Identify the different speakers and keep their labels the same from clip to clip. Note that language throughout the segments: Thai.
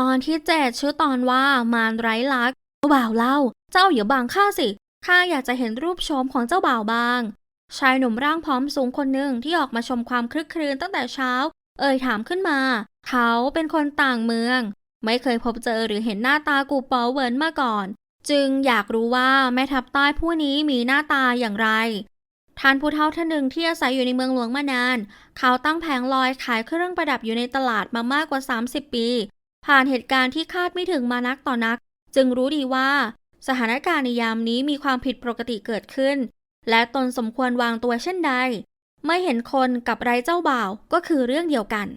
Speaker 1: ตอนที่เจ็ดชื่อตอนว่ามารไร้ลักเบ่าวเล่า เจ้าอย่าบังข้าสิข้าอยากจะเห็นรูปโฉมของเจ้าบ่าวบาง ชายหนุ่มร่างผอมสูงคนหนึ่งที่ออกมาชมความคลึกครื้นตั้งแต่เช้า เอ่ยถามขึ้นมา เขาเป็นคนต่างเมือง ไม่เคยพบเจอหรือเห็นหน้าตากูเปาเวินมาก่อน จึงอยากรู้ว่าแม่ทัพใต้ผู้นี้มีหน้าตาอย่างไรท่านผู้เฒ่าท่านหนึ่งที่อาศัยอยู่ในเมืองหลวงมานาน เขาตั้งแผงลอยขายเครื่องประดับอยู่ในตลาดมามากกว่า 30 ปี ผ่านเหตุการณ์ที่คาดไม่ถึงมานักต่อนัก จึงรู้ดีว่า สถานการณ์ในยามนี้มีความผิดปกติเกิดขึ้น และตนสมควรวางตัวเช่นใด ไม่เห็นคนกับไรเจ้าบ่าวก็คือเรื่องเดียวกัน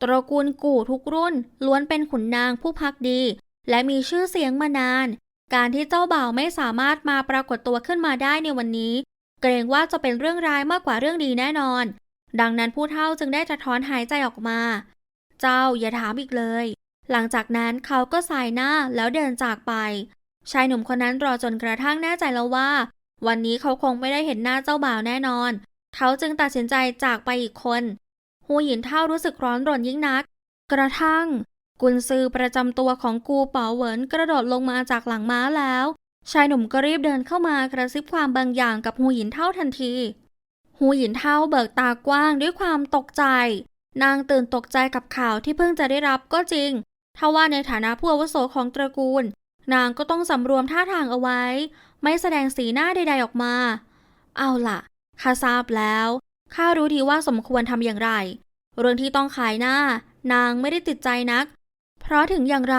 Speaker 1: ตระกูลกู่ทุกรุ่นล้วนเป็นขุนนางผู้พักดี และมีชื่อเสียงมานาน การที่เจ้าบ่าวไม่สามารถมาปรากฏตัวขึ้นมาได้ในวันนี้ เกรงว่าจะเป็นเรื่องร้ายมากกว่าเรื่องดีแน่นอน ดังนั้นผู้เฒ่าจึงได้สะท้อนหายใจออกมา เจ้าอย่าถามอีกเลย หลังจากนั้นเขาก็สายหน้าแล้วเดินจากไป ชายหนุ่มคนนั้นรอจนกระทั่งแน่ใจแล้วว่า วันนี้เขาคงไม่ได้เห็นหน้าเจ้าบ่าวแน่นอน เขาจึงตัดสินใจจากไปอีกคน หูหยินเท่ารู้สึกร้อนรนยิ่งนัก กระทั่ง กุนซือประจำตัวของกูเป๋าเหวินกระโดดลงมาจากหลังม้าแล้ว ชายหนุ่มก็รีบเดินเข้ามากระซิบความบางอย่างกับหูหยินเท่าทันที หูหยินเท่าเบิกตากว้างด้วยความตกใจนางตื่นตกใจกับข่าวที่เพิ่งจะได้รับก็จริง ทว่าในฐานะผู้อาวุโสของตระกูล นางก็ต้องสำรวมท่าทางเอาไว้ ไม่แสดงสีหน้าใดๆออกมา เอาล่ะข้าทราบแล้วข้ารู้ดีว่าสมควรทำอย่างไร เรื่องที่ต้องขายหน้า นางไม่ได้ติดใจนัก เพราะถึงอย่างไร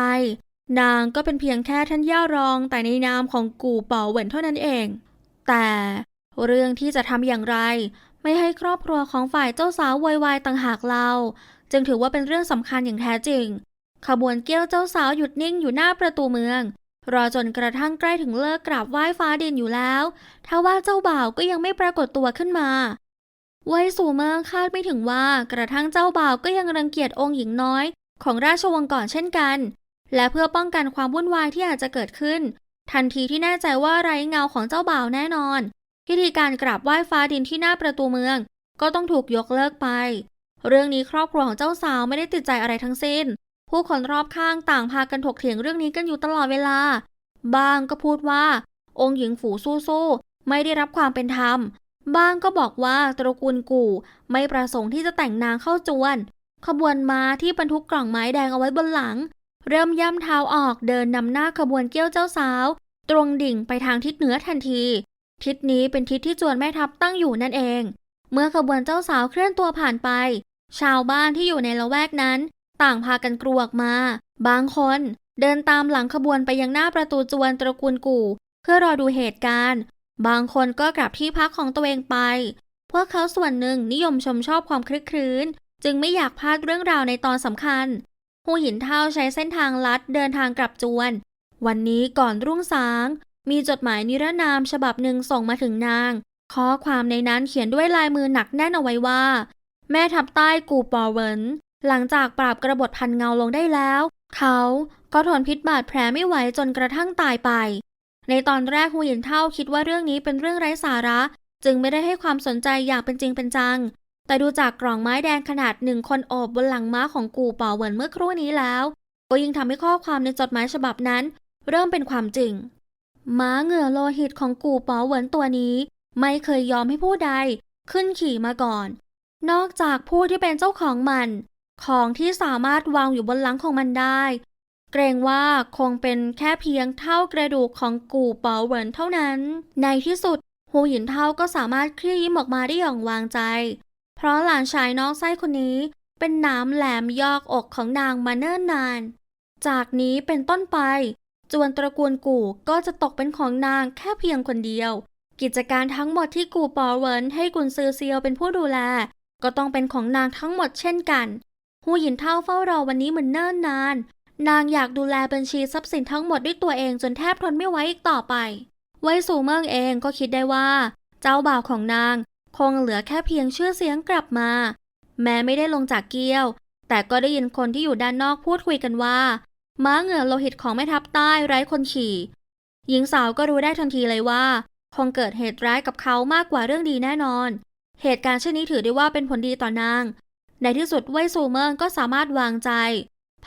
Speaker 1: นางก็เป็นเพียงแค่ท่านย่ารองแต่ในนามของกู่เป่าเหวินเท่านั้นเอง แต่เรื่องที่จะทำอย่างไร ไม่ให้ครอบครัวของฝ่ายเจ้าสาววอยวายต่างหากเรา จึงถือว่าเป็นเรื่องสำคัญอย่างแท้จริง ขบวนเกี้ยวเจ้าสาวหยุดนิ่งอยู่หน้าประตูเมือง รอจนกระทั่งใกล้ถึงเลิกกราบไหว้ฟ้าดินอยู่แล้วถ้าว่าเจ้าบ่าวก็ยังไม่ปรากฏตัวขึ้นมาไว้สู่เมืองคาดไม่ถึงว่ากระทั่งเจ้าบ่าวก็ยังรังเกียจองค์หญิงน้อย ของราชวงศ์ก่อนเช่นกัน และเพื่อป้องกันความวุ่นวายที่อาจจะเกิดขึ้น ทันทีที่แน่ใจว่าไร้เงาของเจ้าบ่าวแน่นอน พิธีการกราบไหว้ฟ้าดินที่หน้าประตูเมือง ก็ต้องถูกยกเลิกไป เรื่องนี้ครอบครัวของเจ้าสาวไม่ได้ติดใจอะไรทั้งสิ้น ผู้คนรอบข้างต่างพากันถกเถียงเรื่องนี้กันอยู่ตลอดเวลา บางก็พูดว่า องค์หญิงฝูสู้ๆไม่ได้รับความเป็นธรรม บ้างก็บอกว่าตระกูลกู่ไม่ประสงค์ที่จะแต่งนางเข้าจวน ขบวนม้าที่บรรทุกกล่องไม้แดงเอาไว้บนหลัง เริ่มย่ำเท้าออกเดินนำหน้าขบวนเกี้ยวเจ้าสาว ตรงดิ่งไปทางทิศเหนือทันที ทิศนี้เป็นทิศที่จวนแม่ทัพตั้งอยู่นั่นเอง เมื่อขบวนเจ้าสาวเคลื่อนตัวผ่านไป ชาวบ้านที่อยู่ในละแวกนั้น ต่างพากันกรวกมา บางคนเดินตามหลังขบวนไปยังหน้าประตูจวนตระกูลกู่ เพื่อรอดูเหตุการณ์ บางคนก็กลับที่พักของตัวเองไป พวกเขาส่วนหนึ่งนิยมชมชอบความคลึกครื้น จึงไม่อยากพลาดเรื่องราวในตอนสำคัญ หูหินเท่าใช้เส้นทางลัดเดินทางกลับจวน วันนี้ก่อนรุ่งสาง มีจดหมายนิรนามฉบับหนึ่งส่งมาถึงนาง ข้อความในนั้นเขียนด้วยลายมือหนักแน่นเอาไว้ว่า แม่ทัพใต้กูปอเวิน หลังจากปราบกระบฏพันเงาลงได้แล้ว เขาก็ทนพิษบาดแผลไม่ไหวจนกระทั่งตายไป ในตอนแรกหูหยินเท่าคิดว่าเรื่องนี้เป็นเรื่องไร้สาระ จึงไม่ได้ให้ความสนใจอย่างเป็นจริงเป็นจัง แต่ดูจากกล่องไม้แดงขนาดหนึ่งคนโอบบนหลังม้าของกูป่อเหวินเมื่อครู่นี้แล้ว ก็ยิ่งทำให้ข้อความในจดหมายฉบับนั้น เริ่มเป็นความจริง ม้าเหงื่อโลหิตของกูป๋อเหวินตัวนี้ ไม่เคยยอมให้ผู้ใด ขึ้นขี่มาก่อน นอกจากผู้ที่เป็นเจ้าของมัน ของที่สามารถวางอยู่บนหลังของมันได้ เกรงว่าคงเป็นแค่เพียงเท่ากระดูกของกูป๋อเหวินเท่านั้น ในที่สุดหูหยินเท่าก็สามารถคลี่ยิ้มออกมาได้อย่างวางใจ เพราะหลานชายน้อกไส้คนนี้เป็นน้ำแหลมยอกอกของนางมาเนิ่นนาน จากนี้เป็นต้นไป จวนตระกูลกู่ก็จะตกเป็นของนางแค่เพียงคนเดียว กิจการทั้งหมดที่กูปอเวินให้กุนซือเซียวเป็นผู้ดูแล ก็ต้องเป็นของนางทั้งหมดเช่นกัน หูหยินเท่าเฝ้ารอวันนี้เหมือนเนิ่นนาน นางอยากดูแลบัญชีทรัพย์สินทั้งหมดด้วยตัวเองจนแทบทนไม่ไหวอีกต่อไป ไว้สู่เมืองเองก็คิดได้ว่า เจ้าบ่าวของนาง คงเหลือแค่เพียงชื่อเสียงกลับมา แม้ไม่ได้ลงจากเกี้ยว แต่ก็ได้ยินคนที่อยู่ด้านนอกพูดคุยกันว่า ม้าเหงื่อโลหิตของแม่ทัพใต้ไร้คนขี่ หญิงสาวก็รู้ได้ทันทีเลยว่า คงเกิดเหตุร้ายกับเขามากกว่าเรื่องดีแน่นอน เหตุการณ์เช่นนี้ถือได้ว่าเป็นผลดีต่อนาง ในที่สุดเว่ยซูเมิงก็สามารถวางใจ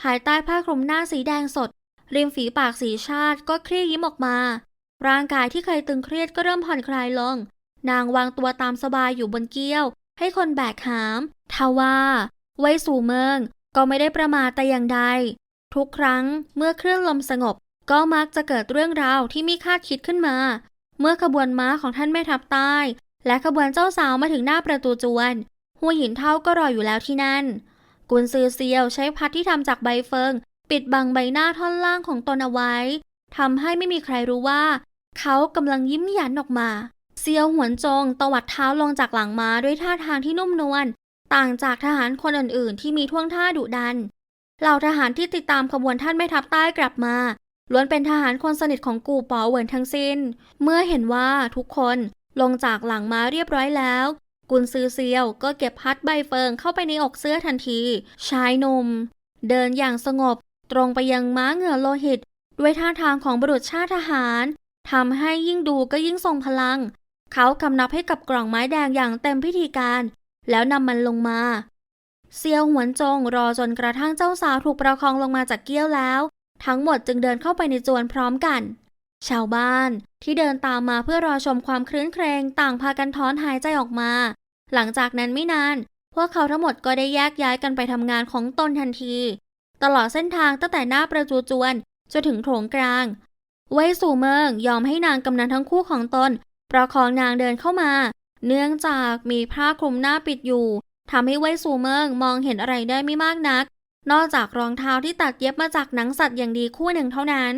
Speaker 1: ภายใต้ผ้าคลุมหน้าสีแดงสด ริมฝีปากสีชาติก็คลี่ยิ้มออกมา ร่างกายที่เคยตึงเครียดก็เริ่มผ่อนคลายลง นางวางตัวตามสบายอยู่บนเกี้ยว ให้คนแบกหามทว่าไว้สู่เมืองก็ไม่ได้ประมาทแต่อย่างใด ทุกครั้งเมื่อคลื่นลมสงบ ก็มักจะเกิดเรื่องราวที่ไม่คาดคิดขึ้นมา เมื่อขบวนม้าของท่านแม่ทัพใต้ และขบวนเจ้าสาวมาถึงหน้าประตูจวน หัวหินเท่าก็รออยู่แล้วที่นั่น กุนซือเซียวใช้พัดที่ทำจากใบเฟิง ปิดบังใบหน้าท่อนล่างของตนเอาไว้ทำให้ไม่มีใครรู้ว่า เขากำลังยิ้มหยันออกมา เซียวหวนจงตวัดเท้าลงจากหลังม้าด้วยท่าทางที่นุ่มนวลต่างจากทหารคนอื่นๆ ที่มีท่วงท่าดุดัน เหล่าทหารที่ติดตามขบวนท่านแม่ทัพใต้กลับมาล้วนเป็นทหารคนสนิทของกูป๋อเหวินทั้งสิ้น เมื่อเห็นว่าทุกคนลงจากหลังม้าเรียบร้อยแล้ว กุนซือเซียวก็เก็บพัดใบเฟิงเข้าไปในอกเสื้อทันที ชายหนุ่มเดินอย่างสงบ ตรงไปยังม้าเหงื่อโลหิต ด้วยท่าทางของบุรุษชาติทหารทำให้ยิ่งดูก็ยิ่งทรงพลัง เขากำนับให้กับกล่องไม้แดงอย่างเต็มพิธีการ แล้วนำมันลงมา เซียวหวนจงรอจนกระทั่งเจ้าสาวถูกประคองลงมาจากเกี้ยวแล้ว ทั้งหมดจึงเดินเข้าไปในจวนพร้อมกัน ชาวบ้านที่เดินตามมาเพื่อรอชมความคลื้นเครงต่างพากันถอนหายใจออกมา หลังจากนั้นไม่นาน พวกเขาทั้งหมดก็ได้แยกย้ายกันไปทำงานของตนทันที ตลอดเส้นทางตั้งแต่หน้าประตูจวนจนถึงโถงกลาง ไว้สู่เมืองยอมให้นางกำนันทั้งคู่ของตน ประคองนางเดินเข้ามา เนื่องจากมีผ้าคลุมหน้าปิดอยู่ทำให้ไว้สู่เมืองมองเห็นอะไรได้ไม่มากนัก นอกจากรองเท้าที่ตัดเย็บมาจากหนังสัตว์อย่างดีคู่หนึ่งเท่านั้น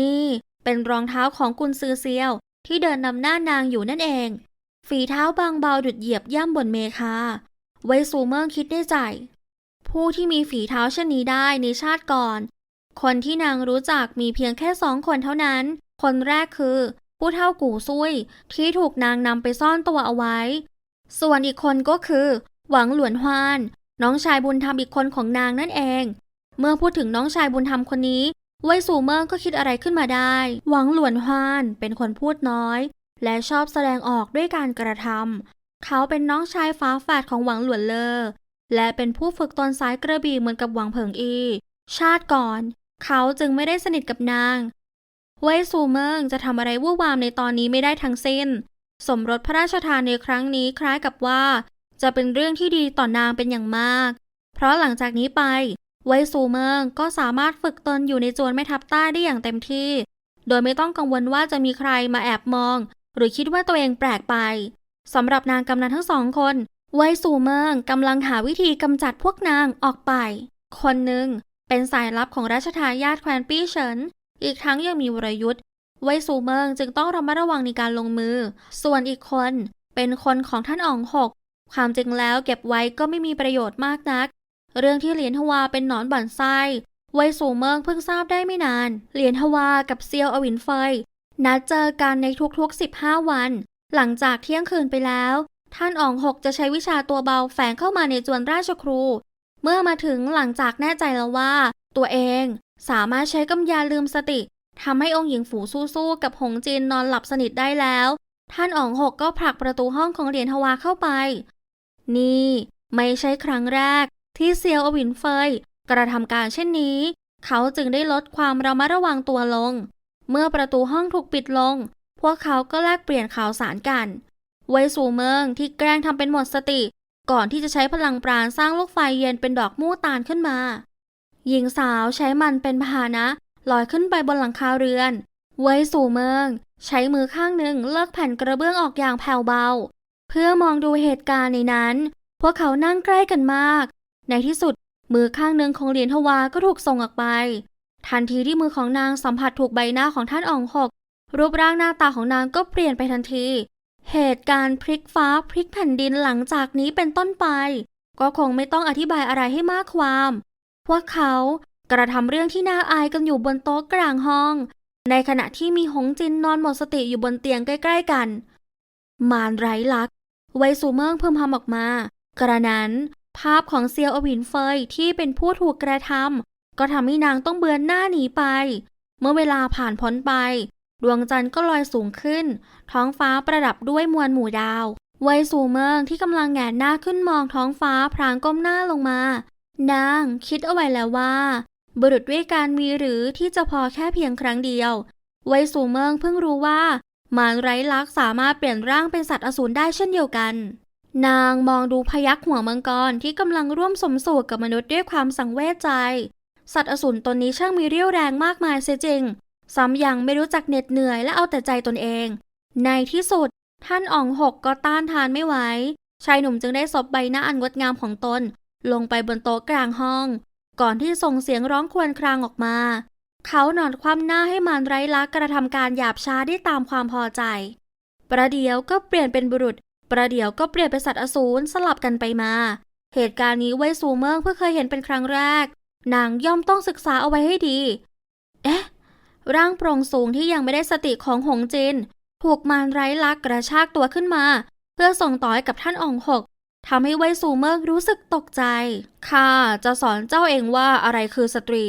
Speaker 1: นี่ เป็นรองเท้าของกุนซือเซียว ที่เดินนำหน้านางอยู่นั่นเอง ฝีเท้าบางเบาดุดเหยียบย่ำบนเมคา ไว้สู่เมืองคิดในใจ ผู้ที่มีฝีเท้าเช่นนี้ได้ในชาติก่อน คนที่นางรู้จักมีเพียงแค่สองคนเท่านั้น คนแรกคือ ผู้เท่ากู่ซุยที่ถูกนางนำไปซ่อนตัวเอาไว้ ส่วนอีกคนก็คือ หวังหลวนฮวาน น้องชายบุญธรรมอีกคนของนางนั่นเอง เมื่อพูดถึงน้องชายบุญธรรมคนนี้ ไว้สู่เมืองก็คิดอะไรขึ้นมาได้ หวังหลวนฮวานเป็นคนพูดน้อย และชอบแสดงออกด้วยการกระทำเขาเป็นน้องชายฟ้าแฝดของหวังหลวนเลอและเป็นผู้ฝึกตนสายกระบี่เหมือนกับหวังเผิงอี ชาติก่อน เขาจึงไม่ได้สนิทกับนางไว้สู่เมืองจะทำอะไรวู่นวามในตอนนี้ไม่ได้ทั้งสิ้น สมรสพระราชทานในครั้งนี้คล้ายกับว่า จะเป็นเรื่องที่ดีต่อนางเป็นอย่างมาก เพราะหลังจากนี้ไป ไว้สู่เมืองก็สามารถฝึกตนอยู่ในโจรแม่ทัพใต้ได้อย่างเต็มที่ โดยไม่ต้องกังวลว่าจะมีใครมาแอบมอง หรือคิดว่าตัวเองแปลกไปสำหรับนางกำนันทั้งสองคน ไว้สู่เมืองกำลังหาวิธีกำจัดพวกนางออกไป คนหนึ่งเป็นสายลับของราชทายาทแคว้นปี้เฉิน อีกทั้งยังมีวรยุทธ์ไว้สู่เมืองจึงต้องระมัดระวังในการลงมือ ส่วนอีกคนเป็นคนของท่านอ๋องหกความจริงแล้วเก็บไว้ก็ไม่มีประโยชน์มากนัก เรื่องที่เหรียญทวาเป็นหนอนบ่อนไส้ไว้สู่เมืองเพิ่งทราบได้ไม่นาน เหรียญทวากับเซียวอวินเฟย นัดเจอกันในทุกๆ 15 วัน หลังจากเที่ยงคืนไปแล้ว ท่านอองหกจะใช้วิชาตัวเบาแฝงเข้ามาในจวนราชครู เมื่อมาถึงหลังจากแน่ใจแล้วว่า ตัวเองสามารถใช้กำยาลืมสติทำให้องค์หญิงฝูสู้ๆกับหงจินนอนหลับสนิทได้แล้ว ท่านอองหกก็ผลักประตูห้องของเหรียญทวาเข้าไป นี่ ไม่ใช่ครั้งแรก ที่เซียวอวินเฟยกระทำการเช่นนี้ เขาจึงได้ลดความระมัดระวังตัวลง เมื่อประตูห้องถูกปิดลง พวกเขาก็แลกเปลี่ยนข่าวสารกันไวสู่เมืองที่แกล้งทำเป็นหมดสติ ก่อนที่จะใช้พลังปราณสร้างลูกไฟเย็นเป็นดอกมู่ตาลขึ้นมา หญิงสาวใช้มันเป็นพาหนะลอยขึ้นไปบนหลังคาเรือนไวสู่เมือง ใช้มือข้างหนึ่งเลิกแผ่นกระเบื้องออกอย่างแผ่วเบา เพื่อมองดูเหตุการณ์ในนั้น พวกเขานั่งใกล้กันมาก ในที่สุด มือข้างหนึ่งของเหรียญทวาก็ถูกส่งออกไป ทันทีที่มือของนางสัมผัสถูกใบหน้าของท่านอ่องหก รูปร่างหน้าตาของนางก็เปลี่ยนไปทันที เหตุการณ์พลิกฟ้าพลิกแผ่นดินหลังจากนี้เป็นต้นไป ก็คงไม่ต้องอธิบายอะไรให้มากความพวกเขากระทำเรื่องที่น่าอายกันอยู่บนโต๊ะกลางห้อง ในขณะที่มีหงจินนอนหมดสติอยู่บนเตียงใกล้ ๆ กัน มารไร้ลักไวซูเมิงเพิ่มพำออกมา กระนั้น ภาพของเซียวอวินเฟยที่เป็นผู้ถูกกระทำก็ทำให้นางต้องเบือนหน้าหนีไป เมื่อเวลาผ่านพ้นไป ดวงจันทร์ก็ลอยสูงขึ้น ท้องฟ้าประดับด้วยมวลหมู่ดาวไวสูเมืองที่กำลังแงนหน้าขึ้นมองท้องฟ้าพรางก้มหน้าลงมา นางคิดเอาไว้แล้วว่า บุรุษด้วยการมีหรือที่จะพอแค่เพียงครั้งเดียว ไวสูเมิงเพิ่งรู้ว่ามารไร้ลักษ์สามารถเปลี่ยนร่างเป็นสัตว์อสูรได้เช่นเดียวกัน นางมองดูพยักหัวมังกรที่กำลังร่วมสมสู่กับมนุษย์ด้วยความสังเวชใจ สัตว์อสูรตนนี้ช่างมีเรี่ยวแรงมากมายเสียจริง ซ้ำยังไม่รู้จักเหน็ดเหนื่อยและเอาแต่ใจตนเอง ในที่สุด ท่านอ่องหกก็ต้านทานไม่ไหว ชายหนุ่มจึงได้ซบใบหน้าอันงดงามของตน ลงไปบนโต๊ะกลางห้อง ก่อนที่ส่งเสียงร้องครวญครางออกมา เขานอนคว่ำหน้าให้มารไร้ลักกระทำการหยาบช้าได้ตามความพอใจ ประเดี๋ยวก็เปลี่ยนเป็นบุรุษ ประเดี๋ยวก็เปลี่ยนเป็นสัตว์อสูรสลับกันไปมา เหตุการณ์นี้ไว้สูเมิงเพื่อเคยเห็นเป็นครั้งแรก นางย่อมต้องศึกษาเอาไว้ให้ดี เอ๊ะ ร่างโปร่งสูงที่ยังไม่ได้สติของหงจิน ถูกมารไร้ลักษ์กระชากตัวขึ้นมา เพื่อส่งต่อให้กับท่านอองหกทำให้ไวสูเมิงรู้สึกตกใจ ข้าจะสอนเจ้าเองว่าอะไรคือสตรี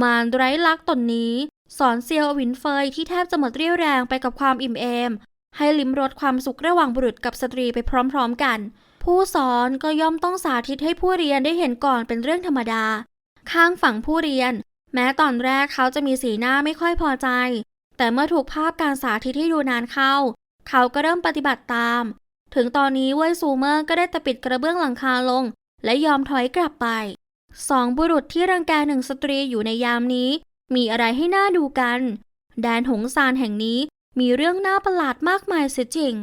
Speaker 1: มารไร้ลักษ์ตนนี้ สอนเซียววินเฟยที่แทบจะหมดเรี่ยวแรงไปกับความอิ่มเอม ให้ลิ้มรสความสุขระหว่างบุรุษกับสตรีไปพร้อมๆกัน ผู้สอนก็ย่อมต้องสาธิตให้ผู้เรียนได้เห็นก่อนเป็นเรื่องธรรมดา ข้างฝั่งผู้เรียน แม้ตอนแรกเขาจะมีสีหน้าไม่ค่อยพอใจ แต่เมื่อถูกภาพการสาธิตที่ดูนานเข้า เขาก็เริ่มปฏิบัติตาม ถึงตอนนี้เว่ยซูเมอร์ก็ได้แต่ปิดกระเบื้องหลังคาลง และยอมถอยกลับไปสองบุรุษที่รังแกหนึ่งสตรีอยู่ในยามนี้ มีอะไรให้หน่าดูกัน แดนหงซานแห่งนี้ มีเรื่องน่าประหลาดมากมายเสียจริง